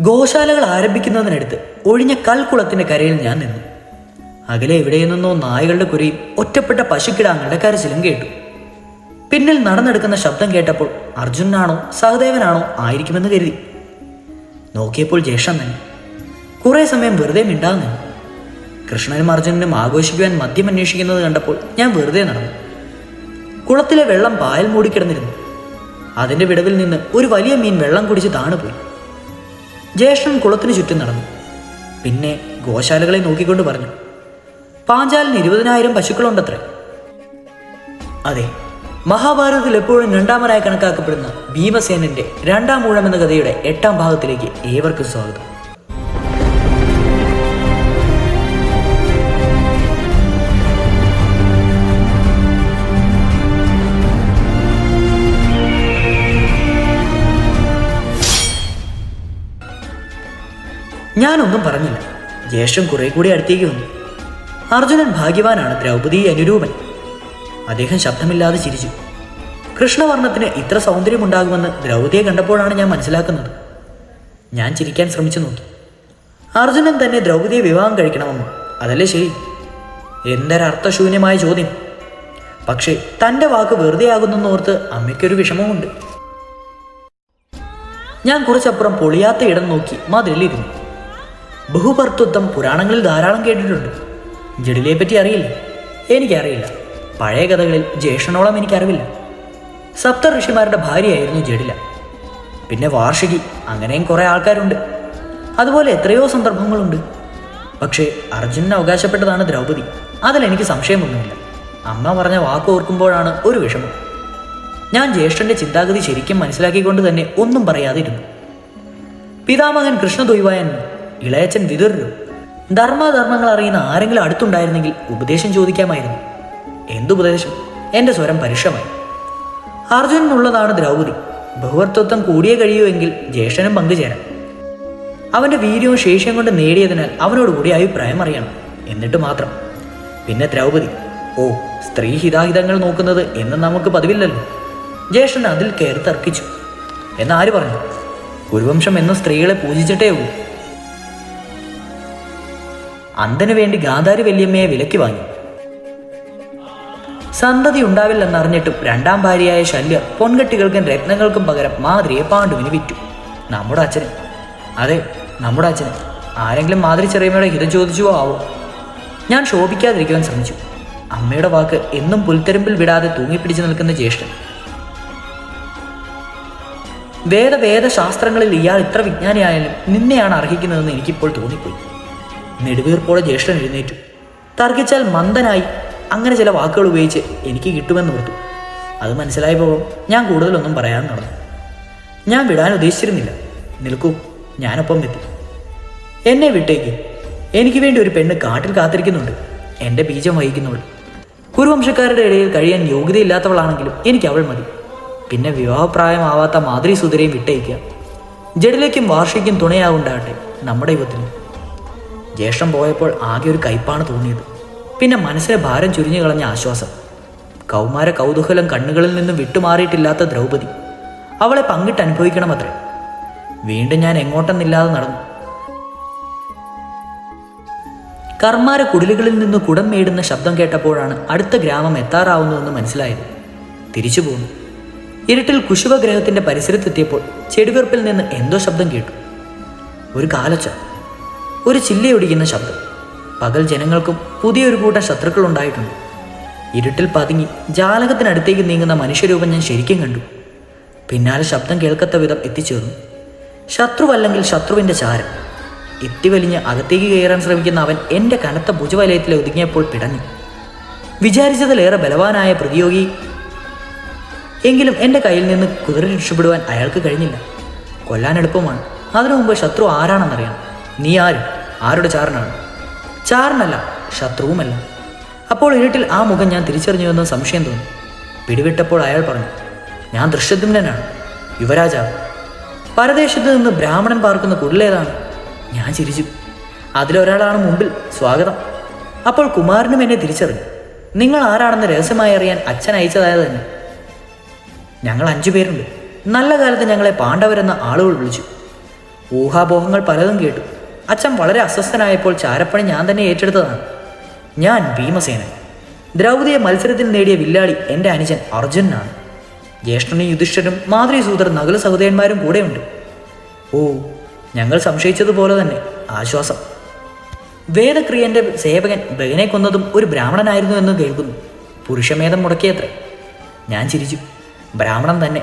ഗോശാലകൾ ആരംഭിക്കുന്നതിനടുത്ത് ഒഴിഞ്ഞ കൽക്കുളത്തിന്റെ കരയിൽ ഞാൻ നിന്നു. അകലെ എവിടെ നിന്നോ നായകളുടെ കുരയും ഒറ്റപ്പെട്ട പശുക്കിടാങ്ങളുടെ കരച്ചിലും കേട്ടു. പിന്നിൽ നടന്നെടുക്കുന്ന ശബ്ദം കേട്ടപ്പോൾ അർജുനാണോ സഹദേവനാണോ ആയിരിക്കുമെന്ന് കരുതി. നോക്കിയപ്പോൾ ജേഷം തന്നെ കുറേ സമയം വെറുതെ മിണ്ടാതെ നിന്നു. കൃഷ്ണനും അർജുനനും ആഘോഷിക്കുവാൻ മദ്യം അന്വേഷിക്കുന്നത് കണ്ടപ്പോൾ ഞാൻ വെറുതെ നടന്നു. കുളത്തിലെ വെള്ളം പായൽ മൂടിക്കിടന്നിരുന്നു. അതിന്റെ വിടവിൽ നിന്ന് ഒരു വലിയ മീൻ വെള്ളം കുടിച്ച് താണുപോയി. ജ്യേഷ്ഠൻ കുളത്തിന് ചുറ്റും നടന്നു. പിന്നെ ഗോശാലകളെ നോക്കിക്കൊണ്ട് പറഞ്ഞു പാഞ്ചാലിന് ഇരുപതിനായിരം പശുക്കളുണ്ടത്രേ. അതെ മഹാഭാരതത്തിൽ എപ്പോഴും രണ്ടാമനായി കണക്കാക്കപ്പെടുന്ന ഭീമസേനന്റെ രണ്ടാം ഊഴം എന്ന കഥയുടെ എട്ടാം ഭാഗത്തിലേക്ക് ഏവർക്കും സ്വാഗതം. ഞാനൊന്നും പറഞ്ഞില്ല. ജ്യേഷ്ഠം കുറെ കൂടി അടുത്തേക്ക് വന്നു. അർജുനൻ ഭാഗ്യവാനാണ് ദ്രൗപദി അനുരൂപൻ. അദ്ദേഹം ശബ്ദമില്ലാതെ ചിരിച്ചു. കൃഷ്ണവർണത്തിന് ഇത്ര സൗന്ദര്യമുണ്ടാകുമെന്ന് ദ്രൗപദിയെ കണ്ടപ്പോഴാണ് ഞാൻ മനസ്സിലാക്കുന്നത്. ഞാൻ ചിരിക്കാൻ ശ്രമിച്ചു നോക്കി. അർജുനൻ തന്നെ ദ്രൗപദിയെ വിവാഹം കഴിക്കണമെന്ന്. അതല്ലേ ശരി? എന്തൊരർത്ഥശൂന്യമായ ചോദ്യം. പക്ഷേ തന്റെ വാക്ക് വെറുതെ ആകുന്നെന്നോർത്ത് അമ്മയ്ക്കൊരു വിഷമമുണ്ട്. ഞാൻ കുറച്ചപ്പുറം പൊളിയാത്ത ഇടം നോക്കി മതിലിരുന്നു. ബഹുഭർത്തൃത്വം പുരാണങ്ങളിൽ ധാരാളം കേട്ടിട്ടുണ്ട്. ജഡിലെ പറ്റി അറിയില്ല. എനിക്കറിയില്ല. പഴയ കഥകളിൽ ജ്യേഷ്ഠനോളം എനിക്കറിവില്ല. സപ്ത ഋഷിമാരുടെ ഭാര്യയായിരുന്നു ജഡില. പിന്നെ വാർഷികി അങ്ങനെയും കുറേ ആൾക്കാരുണ്ട്. അതുപോലെ എത്രയോ സന്ദർഭങ്ങളുണ്ട്. പക്ഷേ അർജുനന് അവകാശപ്പെട്ടതാണ് ദ്രൗപദി. അതിലെനിക്ക് സംശയമൊന്നുമില്ല. അമ്മ പറഞ്ഞ വാക്ക് ഓർക്കുമ്പോഴാണ് ഒരു വിഷമം. ഞാൻ ജ്യേഷ്ഠന്റെ ചിന്താഗതി ശരിക്കും മനസ്സിലാക്കിക്കൊണ്ട് തന്നെ ഒന്നും പറയാതിരുന്നു. പിതാമകൻ കൃഷ്ണദ്വൈവായൻ ഇളയച്ചൻ വിതുരരു. ധർമാധർമ്മങ്ങൾ അറിയുന്ന ആരെങ്കിലും അടുത്തുണ്ടായിരുന്നെങ്കിൽ ഉപദേശം ചോദിക്കാമായിരുന്നു. എന്തുപദേശം എന്റെ സ്വരം പരുഷമായി. അർജുനനുള്ളതാണ് ദ്രൗപതി ബഹുവർത്തത്വം കൂടിയേ കഴിയൂ എങ്കിൽ ജ്യേഷ്ഠനും പങ്കുചേരാം. അവന്റെ വീര്യവും ശേഷിയും കൊണ്ട് നേടിയതിനാൽ അവനോട് കൂടി അഭിപ്രായം അറിയണം. എന്നിട്ട് മാത്രം. പിന്നെ ദ്രൗപതി ഓ സ്ത്രീ ഹിതാഹിതങ്ങൾ നോക്കുന്നത് എന്ന് നമുക്ക് പതിവില്ലല്ലോ. ജ്യേഷ്ഠൻ അതിൽ കയറി തർക്കിച്ചു. എന്നാര് പറഞ്ഞു? കുരുവംശം എന്നും സ്ത്രീകളെ പൂജിച്ചിട്ടേ ഉള്ളൂ. അന്തനു വേണ്ടി ഗാന്ധാരി വല്യമ്മയെ വിലക്കി വാങ്ങി. സന്തതി ഉണ്ടാവില്ലെന്നറിഞ്ഞിട്ടും രണ്ടാം ഭാര്യയായ ശല്യ പൊൻകെട്ടികൾക്കും രത്നങ്ങൾക്കും പകരം മാതിരിയെ പാണ്ഡുവിന് വിറ്റു. നമ്മുടെ അച്ഛന്. അതെ നമ്മുടെ അച്ഛന്. ആരെങ്കിലും മാതിരി ചെറിയമ്മയുടെ ഹിതം ചോദിച്ചുവോ ആവോ? ഞാൻ ശോഭിക്കാതിരിക്കുവാൻ ശ്രമിച്ചു. അമ്മയുടെ വാക്ക് എന്നും പുൽത്തെരുമ്പിൽ വിടാതെ തൂങ്ങിപ്പിടിച്ചു നിൽക്കുന്ന ജ്യേഷ്ഠൻ. വേദവേദശാസ്ത്രങ്ങളിൽ ഇയാൾ ഇത്ര വിജ്ഞാനിയായാലും നിന്നെയാണ് അർഹിക്കുന്നതെന്ന് എനിക്കിപ്പോൾ തോന്നിപ്പോയി. നെടുവീർപ്പോടെ ജ്യേഷ്ഠൻ എഴുന്നേറ്റു. തർക്കിച്ചാൽ മന്ദനായി. അങ്ങനെ ചില വാക്കുകൾ ഉപയോഗിച്ച് എനിക്ക് കിട്ടുമെന്ന് ഓർത്തു. അത് മനസ്സിലായപ്പോൾ ഞാൻ കൂടുതലൊന്നും പറയാൻ നടന്നു. ഞാൻ വിടാൻ ഉദ്ദേശിച്ചിരുന്നില്ല. നിൽക്കൂ ഞാനൊപ്പം എത്തി. എന്നെ വിട്ടേക്ക്. എനിക്ക് വേണ്ടി ഒരു പെണ്ണ് കാട്ടിൽ കാത്തിരിക്കുന്നുണ്ട്. എന്റെ ബീജം വഹിക്കുന്നവൾ കുരുവംശക്കാരുടെ ഇടയിൽ കഴിയാൻ യോഗ്യതയില്ലാത്തവളാണെങ്കിലും എനിക്ക് അവൾ മതി. പിന്നെ വിവാഹപ്രായമാവാത്ത മാതൃ സുതിരയും വിട്ടയക്കുക ജഡിലേക്കും വാർഷിക്കും തുണയാവുണ്ടാകട്ടെ നമ്മുടെ യുവത്തിന്. ജ്യേഷ്ഠം പോയപ്പോൾ ആകെ ഒരു കയ്പാണ് തോന്നിയത്. പിന്നെ മനസ്സിലെ ഭാരം ചുരിഞ്ഞു കളഞ്ഞ ആശ്വാസം. കൗമാര കൗതൂഹലം കണ്ണുകളിൽ നിന്നും വിട്ടുമാറിയിട്ടില്ലാത്ത ദ്രൗപദി. അവളെ പങ്കിട്ട് അനുഭവിക്കണമത്രേ. വീണ്ടും ഞാൻ എങ്ങോട്ടെന്നില്ലാതെ നടന്നു. കർമാര കുടിലുകളിൽ നിന്ന് കുടം മേടുന്ന ശബ്ദം കേട്ടപ്പോഴാണ് അടുത്ത ഗ്രാമം എത്താറാവുന്നതെന്ന് മനസ്സിലായത്. തിരിച്ചു പോന്നു. ഇരുട്ടിൽ കുശുവഗ്രഹത്തിന്റെ പരിസരത്തെത്തിയപ്പോൾ ചെടിവെറുപ്പിൽ നിന്ന് എന്തോ ശബ്ദം കേട്ടു. ഒരു കാലച്ച. ഒരു ചില്ലയൊടിക്കുന്ന ശബ്ദം. പകൽ ജനങ്ങൾക്കും പുതിയൊരു കൂട്ടം ശത്രുക്കൾ ഉണ്ടായിട്ടുണ്ട്. ഇരുട്ടിൽ പതുങ്ങി ജാലകത്തിനടുത്തേക്ക് നീങ്ങുന്ന മനുഷ്യരൂപം ഞാൻ ശരിക്കും കണ്ടു. പിന്നാലെ ശബ്ദം കേൾക്കത്ത വിധം എത്തിച്ചേർന്നു. ശത്രുവല്ലെങ്കിൽ ശത്രുവിന്റെ ചാരം. എത്തിവലിഞ്ഞ് അകത്തേക്ക് കയറാൻ ശ്രമിക്കുന്ന അവൻ എന്റെ കനത്ത ഭുജവലയത്തിൽ ഒതുങ്ങിയപ്പോൾ പിടഞ്ഞു. വിചാരിച്ചതിലേറെ ബലവാനായ പ്രതിയോഗി എങ്കിലും എന്റെ കയ്യിൽ നിന്ന് കുതിര രക്ഷപ്പെടുവാൻ അയാൾക്ക് കഴിഞ്ഞില്ല. കൊല്ലാൻ എളുപ്പമാണ്. അതിനു മുമ്പ് ശത്രു ആരാണെന്നറിയണം. നീ ആര്? ആരുടെ ചാരനാണ്? ചാരനല്ല ശത്രുവുമല്ല. അപ്പോൾ ഇരുട്ടിൽ ആ മുഖം ഞാൻ തിരിച്ചറിഞ്ഞുവെന്ന് സംശയം തോന്നി. പിടിവിട്ടപ്പോൾ അയാൾ പറഞ്ഞു ഞാൻ ദൃശ്യദുമ്നനാണ് യുവരാജാവ്. പരദേശത്ത് നിന്ന് ബ്രാഹ്മണൻ പാർക്കുന്ന കുടിലേതാണ്. ഞാൻ ചിരിച്ചു. അതിലൊരാളാണ് മുമ്പിൽ സ്വാഗതം. അപ്പോൾ കുമാരനും എന്നെ തിരിച്ചറിഞ്ഞു. നിങ്ങൾ ആരാണെന്ന് രഹസ്യമായി അറിയാൻ അച്ഛൻ അയച്ചതായത് തന്നെ. ഞങ്ങൾ അഞ്ചു പേരുണ്ട്. നല്ല കാലത്ത് ഞങ്ങളെ പാണ്ഡവരെന്ന ആളുകൾ വിളിച്ചു. ഊഹാപോഹങ്ങൾ പലതും കേട്ടു. അച്ഛൻ വളരെ അസ്വസ്ഥനായപ്പോൾ ചാരപ്പണി ഞാൻ തന്നെ ഏറ്റെടുത്തതാണ്. ഞാൻ ഭീമസേനൻ. ദ്രൗപതിയെ മത്സരത്തിൽ നേടിയ വില്ലാളി എന്റെ അനുജൻ അർജുനാണ്. ജ്യേഷ്ഠനും യുധിഷ്ഠരും മാതൃസൂതർ നകുല സഹോദരന്മാരും കൂടെയുണ്ട്. ഓ ഞങ്ങൾ സംശയിച്ചതുപോലെ തന്നെ. ആശ്വാസം. വേദക്രിയന്റെ സേവകൻ ബഹനെ കൊന്നതും ഒരു ബ്രാഹ്മണനായിരുന്നു എന്ന് കേൾക്കുന്നു. പുരുഷമേധം മുടക്കിയത്രേ. ഞാൻ ചിരിച്ചു. ബ്രാഹ്മണൻ തന്നെ.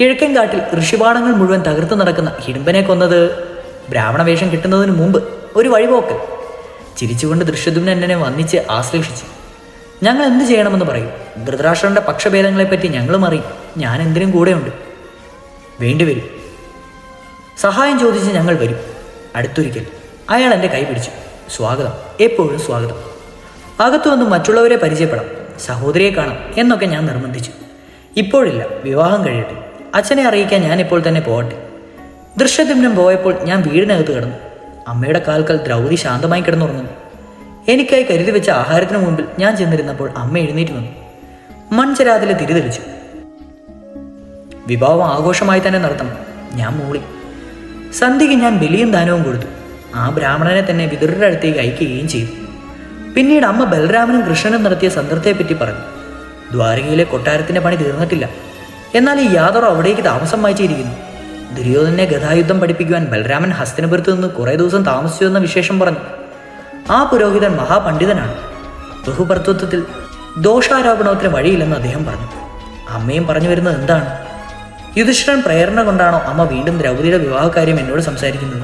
കിഴക്കൻ കാട്ടിൽ ഋഷിപാടങ്ങൾ മുഴുവൻ തകർത്ത് നടക്കുന്ന ഹിഡുമ്പനെ കൊന്നത് ബ്രാഹ്മണ വേഷം കിട്ടുന്നതിന് മുമ്പ് ഒരു വഴിപോക്കൽ ചിരിച്ചുകൊണ്ട് ദൃശ്യദുമ്നൻ എന്നെ വന്നിച്ച് ആശ്ലേഷിച്ചു. ഞങ്ങൾ എന്ത് ചെയ്യണമെന്ന് പറയും? ധൃതരാഷ്ട്രന്റെ പക്ഷഭേദങ്ങളെപ്പറ്റി ഞങ്ങളും അറിയും ഞാൻ എന്തിനും കൂടെയുണ്ട്. വേണ്ടിവരും സഹായം ചോദിച്ച് ഞങ്ങൾ വരും. അടുത്തൊരിക്കൽ. അയാൾ എന്റെ കൈ പിടിച്ചു. സ്വാഗതം. എപ്പോഴും സ്വാഗതം. അകത്തു വന്ന് മറ്റുള്ളവരെ പരിചയപ്പെടാം. സഹോദരിയെ കാണാം എന്നൊക്കെ ഞാൻ നിർബന്ധിച്ചു. ഇപ്പോഴില്ല. വിവാഹം കഴിയട്ടെ. അച്ഛനെ അറിയിക്കാൻ ഞാൻ ഇപ്പോൾ തന്നെ പോകട്ടെ. ദൃശ്യദിനം പോയപ്പോൾ ഞാൻ വീടിനകത്ത് കിടന്നു. അമ്മയുടെ കാൽക്കൽ ദ്രൗതി ശാന്തമായി കിടന്നുറങ്ങുന്നു. എനിക്കായി കരുതി വെച്ച ആഹാരത്തിന് മുമ്പിൽ ഞാൻ ചെന്നിരുന്നപ്പോൾ അമ്മ എഴുന്നേറ്റ് വന്നു മൺചരാതിലെ തിരിതെളിച്ചു വിവാഹം ആഘോഷമായി തന്നെ നടത്തണം. ഞാൻ മൂളി. സന്ധ്യയ്ക്ക് ഞാൻ ബലിയും ദാനവും കൊടുത്തു. ആ ബ്രാഹ്മണനെ തന്നെ വിതുരുടെ അടുത്തേക്ക് അയക്കുകയും ചെയ്തു. പിന്നീട് അമ്മ ബലരാമനും കൃഷ്ണനും നടത്തിയ സന്ദർഭത്തെപ്പറ്റി പറഞ്ഞു. ദ്വാരകയിലെ കൊട്ടാരത്തിന്റെ പണി തീർന്നിട്ടില്ല. എന്നാൽ ഈ യാതൊരു അവിടേക്ക് താമസം വായിച്ചിരിക്കുന്നു. ദുര്യോധനെ ഗതായുദ്ധം പഠിപ്പിക്കുവാൻ ബലരാമൻ ഹസ്തിനപുരത്ത് നിന്ന് കുറേ ദിവസം താമസിച്ചു എന്ന വിശേഷം പറഞ്ഞു. ആ പുരോഹിതൻ മഹാപണ്ഡിതനാണ്. ബഹുഭർത്തൃത്വത്തിൽ ദോഷാരോപണത്തിന് വഴിയില്ലെന്ന് അദ്ദേഹം പറഞ്ഞു. അമ്മയും പറഞ്ഞു വരുന്നത് എന്താണ്? യുധിഷ്ഠിരൻ പ്രേരണ കൊണ്ടാണോ അമ്മ വീണ്ടും ദ്രൗപതിയുടെ വിവാഹകാര്യം എന്നോട് സംസാരിക്കുന്നത്?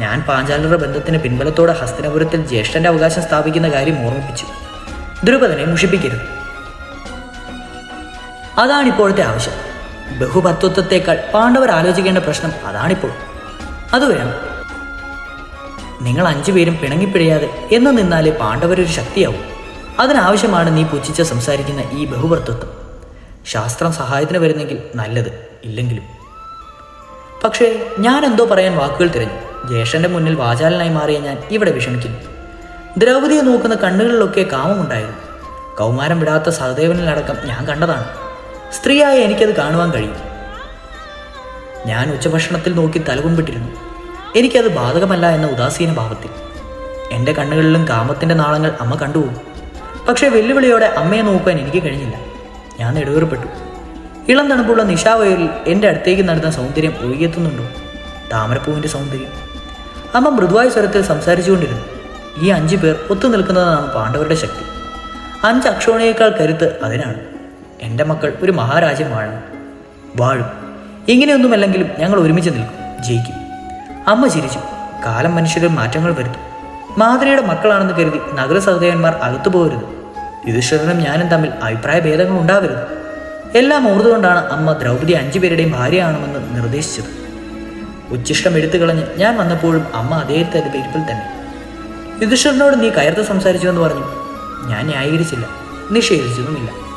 ഞാൻ പാഞ്ചാലരുടെ ബന്ധത്തിന് പിൻബലത്തോടെ ഹസ്തിനപുരത്തിൽ ജ്യേഷ്ഠന്റെ അവകാശം സ്ഥാപിക്കുന്ന കാര്യം ഓർമ്മിപ്പിച്ചു. ദ്രുപദനെ മുഷിപ്പിക്കരുത്. അതാണ് ഇപ്പോഴത്തെ ആവശ്യം. ബഹുഭർത്തൃത്വത്തെക്കാൾ പാണ്ഡവർ ആലോചിക്കേണ്ട പ്രശ്നം അതാണിപ്പോൾ. അത് വേണം നിങ്ങൾ അഞ്ചു പേരും പിണങ്ങിപ്പിഴയാതെ എന്ന് നിന്നാലേ പാണ്ഡവരൊരു ശക്തിയാവും. അതിനാവശ്യമാണ് നീ പുച്ഛിച്ച് സംസാരിക്കുന്ന ഈ ബഹുഭർത്തൃത്വം ശാസ്ത്രം സഹായത്തിന് വരുന്നെങ്കിൽ നല്ലത് ഇല്ലെങ്കിലും. പക്ഷേ ഞാൻ എന്തോ പറയാൻ വാക്കുകൾ തിരഞ്ഞു. ജ്യേഷ്ഠന്റെ മുന്നിൽ വാചാലനായി മാറിയ ഞാൻ ഇവിടെ വിഷമിക്കുന്നു. ദ്രൗപതിയെ നോക്കുന്ന കണ്ണുകളിലൊക്കെ കാമമുണ്ടായിരുന്നു. കൗമാരം വിടാത്ത സഹദേവനിലടക്കം ഞാൻ കണ്ടതാണ്. സ്ത്രീയായ എനിക്കത് കാണുവാൻ കഴിയും. ഞാൻ ഉച്ചഭക്ഷണത്തിൽ നോക്കി തലകുമ്പിട്ടിരുന്നു എനിക്കത് ബാധകമല്ല എന്ന ഉദാസീന ഭാവത്തിൽ. എന്റെ കണ്ണുകളിലും കാമത്തിന്റെ നാളങ്ങൾ അമ്മ കണ്ടുപോകും. പക്ഷേ വെല്ലുവിളിയോടെ അമ്മയെ നോക്കുവാൻ എനിക്ക് കഴിഞ്ഞില്ല. ഞാൻ നെടുവേർപ്പെട്ടു. ഇളം തണുപ്പുള്ള നിശാവയലിൽ എന്റെ അടുത്തേക്ക് നടന്ന സൗന്ദര്യം ഒഴുകിയെത്തുന്നുണ്ടോ? താമരപ്പൂവിന്റെ സൗന്ദര്യം. അമ്മ മൃദുവായ സ്വരത്തിൽ സംസാരിച്ചുകൊണ്ടിരുന്നു. ഈ അഞ്ചു പേർ ഒത്തു നിൽക്കുന്നതാണ് പാണ്ഡവരുടെ ശക്തി. അഞ്ച് അക്ഷോണയേക്കാൾ കരുത്ത് അതിനാണ്. എന്റെ മക്കൾ ഒരു മഹാരാജ്യം വാഴണം വാഴും ഇങ്ങനെയൊന്നുമല്ലെങ്കിലും ഞങ്ങൾ ഒരുമിച്ച് നിൽക്കും. ജയിക്കും. അമ്മ ചിരിച്ചു. കാലം മനുഷ്യരിൽ മാറ്റങ്ങൾ വരുത്തും. മാതൃയുടെ മക്കളാണെന്ന് കരുതി നഗര സഹോദരന്മാർ അകത്തു പോകരുത്. യുധിഷ്ഠിരനും ഞാനും തമ്മിൽ അഭിപ്രായ ഭേദങ്ങൾ ഉണ്ടാവരുത് എല്ലാം ഓർത്തുകൊണ്ടാണ് അമ്മ ദ്രൗപദി അഞ്ചു പേരുടെയും ഭാര്യയാണെന്ന് നിർദ്ദേശിച്ചത്. ഉച്ഛിഷ്ടം എടുത്തു കളഞ്ഞ് ഞാൻ വന്നപ്പോഴും അമ്മ അതേ തരത്തിൽ തന്നെ. യുധിഷ്ഠിരനോട് നീ കയർത്ത് സംസാരിച്ചു എന്ന് പറഞ്ഞു. ഞാൻ ന്യായീകരിച്ചില്ല. നിഷേധിച്ചതുമില്ല.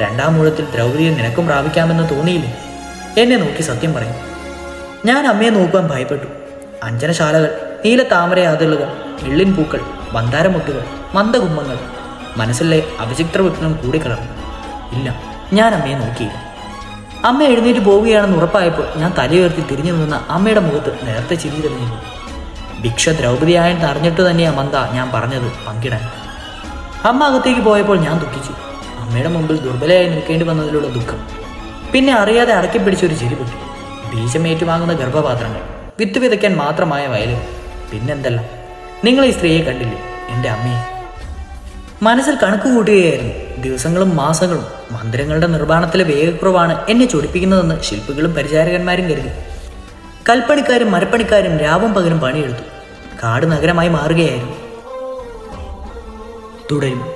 രണ്ടാം മൂഴത്തിൽ ദ്രൗപതിയെ നിനക്കും പ്രാപിക്കാമെന്ന് തോന്നിയില്ലേ? എന്നെ നോക്കി സത്യം പറയും. ഞാൻ അമ്മയെ നോക്കുവാൻ ഭയപ്പെട്ടു. അഞ്ജനശാലകൾ നീല താമര അതിളുകൾ എള്ളിൻ പൂക്കൾ മന്ദാരമുട്ടുകൾ മന്ദകുംഭങ്ങൾ. മനസ്സിലെ അഭിചിത്ര വിഘ്നം കൂടിക്കിടന്നു. ഇല്ല ഞാൻ അമ്മയെ നോക്കിയില്ല. അമ്മ എഴുന്നേറ്റ് പോവുകയാണെന്ന് ഉറപ്പായപ്പോൾ ഞാൻ തലയുയർത്തി തിരിഞ്ഞു നിന്ന അമ്മയുടെ മുഖത്ത് നേരത്തെ ചിരി തെളിഞ്ഞിരുന്നു. ഭിക്ഷ ദ്രൗപതിയായെന്ന് അറിഞ്ഞിട്ട് തന്നെയാ മന്ദ ഞാൻ പറഞ്ഞത് പങ്കിടാൻ. അമ്മ അകത്തേക്ക് പോയപ്പോൾ ഞാൻ ദുഃഖിച്ചു. അമ്മയുടെ മുമ്പിൽ ദുർബലയായി നിൽക്കേണ്ടി വന്നതിലുള്ള ദുഃഖം. പിന്നെ അറിയാതെ അടക്കി പിടിച്ചൊരു ചിരി പൊട്ടി. ബീജം ഗർഭപാത്രങ്ങൾ വിത്ത് വിതയ്ക്കാൻ മാത്രമായ വയലുകൾ. പിന്നെന്തെല്ലാം നിങ്ങൾ ഈ സ്ത്രീയെ കണ്ടില്ലേ? എന്റെ അമ്മയെ. മനസ്സിൽ കണക്ക് കൂട്ടുകയായിരുന്നു. ദിവസങ്ങളും മാസങ്ങളും മന്ദിരങ്ങളുടെ നിർമ്മാണത്തിലെ വേഗക്കുറവാണ് എന്നെ ചൊടിപ്പിക്കുന്നതെന്ന് ശില്പികളും പരിചാരകന്മാരും കരുതി. കൽപ്പണിക്കാരും മരപ്പണിക്കാരും രാവും പകലും പണിയെടുത്തു. കാട് നഗരമായി മാറുകയായിരുന്നു. തുടരും.